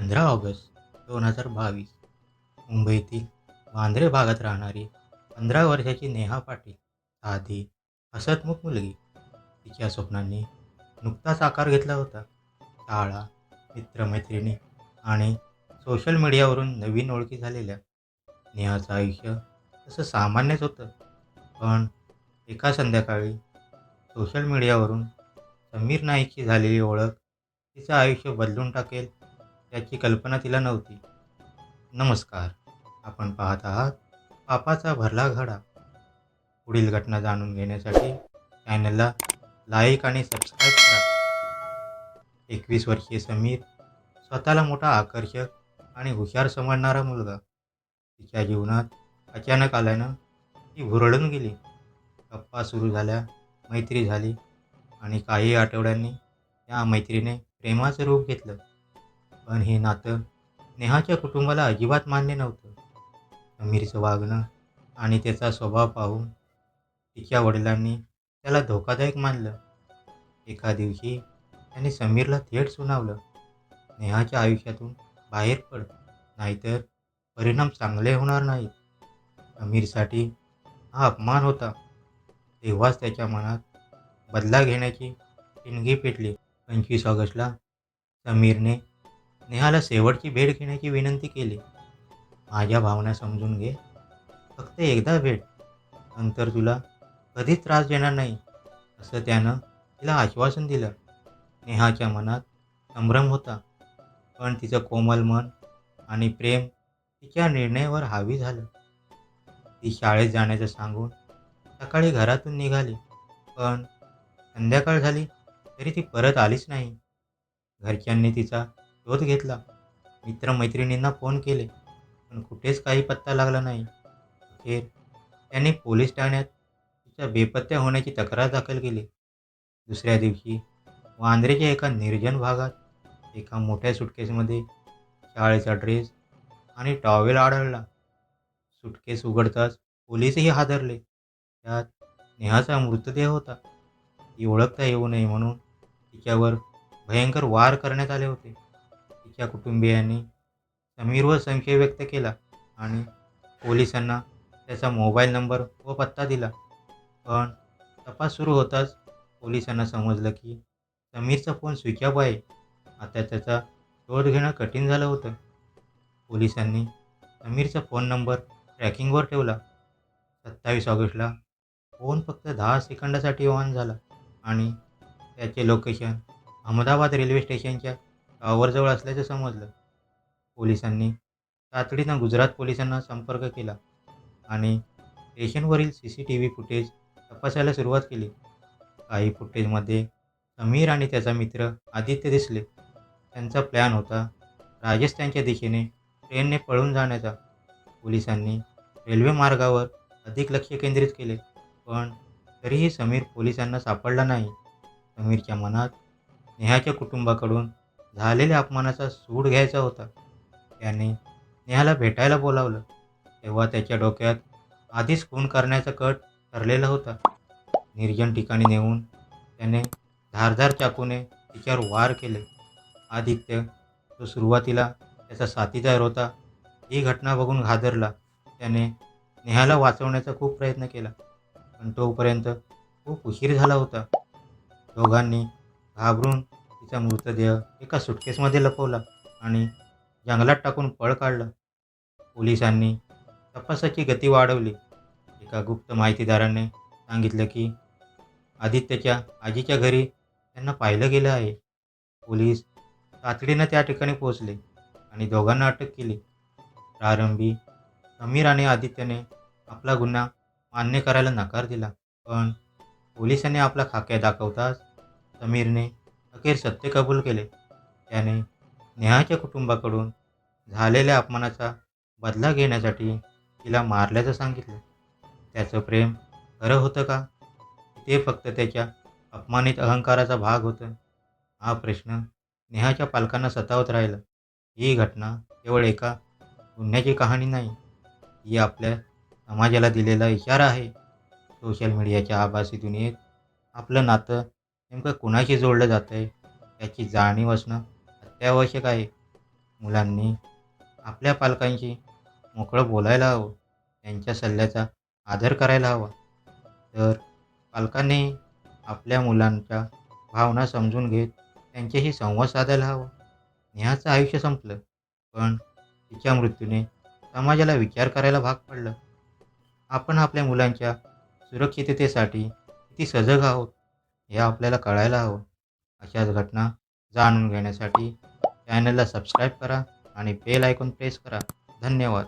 पंधरा ऑगस्ट दोन हजार बावीस. मुंबईतील वांद्रे भागात राहणारी पंधरा वर्षाची नेहा पाटील साधी हसतमुख मुलगी. तिच्या स्वप्नांनी नुकताच आकार घेतला होता. शाळा मित्रमैत्रिणी आणि सोशल मीडियावरून नवीन ओळखी झालेल्या नेहाचं आयुष्य तसं सामान्यच होतं. पण एका संध्याकाळी सोशल मीडियावरून समीर नाईकची झालेली ओळख तिचं आयुष्य बदलून टाकेल याची कल्पना तिला नव्हती. नमस्कार आपण पाहत आहात पापाचा भरला घडा. पुढील घटना जाणून घेण्यासाठी चॅनलला लाईक आणि सबस्क्राईब करा. एकवीस वर्षीय समीर स्वतःला मोठा आकर्षक आणि हुशार समजणारा मुलगा. तिच्या जीवनात अचानक आल्यानं ती भुरळून गेली. गप्पा सुरू झाल्या मैत्री झाली आणि काही आठवड्यांनी त्या मैत्रीने प्रेमाचं रूप घेतलं. पण हे नातं नेहाच्या कुटुंबाला अजिबात मान्य नव्हतं. समीरचं वागणं आणि त्याचा स्वभाव पाहून तिच्या वडिलांनी त्याला धोकादायक मानलं. एका दिवशी त्यांनी समीरला थेट सुनावलं. नेहाच्या आयुष्यातून बाहेर पड नाहीतर परिणाम चांगले होणार नाहीत. समीरसाठी हा अपमान होता. तेव्हाच त्याच्या मनात बदला घेण्याची ठिणगी पेटली. पंचवीस ऑगस्टला समीरने नेहाला शेवटची भेट घेण्याची विनंती केली. माझ्या भावना समजून घे. फक्त एकदा भेट. नंतर तुला कधीच त्रास देणार नाही असं त्यानं तिला आश्वासन दिलं. नेहाच्या मनात संभ्रम होता पण तिचं कोमल मन आणि प्रेम तिच्या निर्णयावर हावी झालं. ती शाळेत जाण्याचं सांगून सकाळी घरातून निघाली पण संध्याकाळ झाली तरी ती परत आलीच नाही. घरच्यांनी तिचा शोध घेतला. मित्रमैत्रिणींना फोन केले पण कुठेच काही पत्ता लागला नाही. अखेर त्याने पोलीस ठाण्यात तिच्या बेपत्त्या होण्याची तक्रार दाखल केली. दुसऱ्या दिवशी वांद्रेच्या एका निर्जन भागात एका मोठ्या सुटकेसमध्ये शाळेचा ड्रेस आणि टॉवेल आढळला. सुटकेस उघडताच पोलीसही हादरले. त्यात नेहाचा मृतदेह होता. ती ओळखता येऊ नये म्हणून तिच्यावर भयंकर वार करण्यात आले होते. त्या कुटुंबियांनी समीरवर संशय व्यक्त केला आणि पोलिसांना त्याचा मोबाईल नंबर व पत्ता दिला. पण तपास सुरू होताच पोलिसांना समजलं की समीरचा फोन स्विच ऑफ आहे. आता त्याचा शोध घेणं कठीण झालं होतं. पोलिसांनी समीरचा फोन नंबर ट्रॅकिंगवर ठेवला. सत्तावीस ऑगस्टला फोन फक्त दहा सेकंदासाठी ऑन झाला आणि त्याचे लोकेशन अहमदाबाद रेल्वे स्टेशनच्या टॉवरजवळ असल्याचं समजलं. पोलिसांनी तातडीनं गुजरात पोलिसांना संपर्क केला आणि स्टेशनवरील C C T V footage तपासायला सुरुवात केली. काही फुटेजमध्ये समीर आणि त्याचा मित्र आदित्य दिसले. त्यांचा प्लॅन होता राजस्थानच्या दिशेने ट्रेनने पळून जाण्याचा. पोलिसांनी रेल्वे मार्गावर अधिक लक्ष केंद्रित केले पण तरीही समीर पोलिसांना सापडला नाही. समीरच्या मनात नेहाच्या कुटुंबाकडून झालेल्या अपमानाचा सूड घ्यायचा होता. त्याने नेहाला भेटायला बोलावलं. तेव्हा त्याच्या डोक्यात आधीच खून करण्याचा कट ठरलेला होता. निर्जन ठिकाणी नेऊन त्याने धारधार चाकूने तिच्यावर वार केले. आदित्य तो सुरुवातीला त्याचा साथीदार होता ही घटना बघून घादरला. त्याने नेहाला वाचवण्याचा खूप प्रयत्न केला पण तोपर्यंत खूप उशीर झाला होता. दोघांनी घाबरून तिचा मृतदेह एका सुटकेसमध्ये लपवला आणि जंगलात टाकून पळ काढलं. पोलिसांनी तपासाची गती वाढवली. एका गुप्त माहितीदाराने सांगितलं की आदित्यच्या आजीच्या घरी त्यांना पाहिलं गेलं आहे. पोलीस तातडीनं त्या ठिकाणी पोहोचले आणि दोघांना अटक केली. प्रारंभी समीर आणि आदित्यने आपला गुन्हा मान्य करायला नकार दिला पण पोलिसांनी आपला खाक्या दाखवताच समीरने अखेर सत्य कबूल केले. त्याने नेहाच्या कुटुंबाकडून झालेल्या अपमानाचा बदला घेण्यासाठी तिला मारल्याचं सांगितलं. त्याचं प्रेम खरं होतं का? ते फक्त त्याच्या अपमानित अहंकाराचा भाग होतं. हा प्रश्न नेहाच्या पालकांना सतावत राहिला. ही घटना केवळ एका गुन्ह्याची कहाणी नाही ही आपल्या समाजाला दिलेला इशारा आहे. सोशल मीडियाच्या आभासी दुनियेत आपलं नातं नेमकं कुणाशी जोडलं जातं आहे याची जाणीव असणं अत्यावश्यक आहे. मुलांनी आपल्या पालकांशी मोकळं बोलायला हवं. त्यांच्या सल्ल्याचा आदर करायला हवा. तर पालकांनी आपल्या मुलांच्या भावना समजून घेत त्यांच्याशी संवाद साधायला हवा. नेहाचं आयुष्य संपलं पण तिच्या मृत्यूने समाजाला विचार करायला भाग पडलं. आपण आपल्या मुलांच्या सुरक्षिततेसाठी किती सजग आहोत? हे आपल्याला कळायला हवं. अशाच घटना जाणून घेण्यासाठी चॅनलला सबस्क्राईब करा आणि बेल आयकॉन प्रेस करा. धन्यवाद.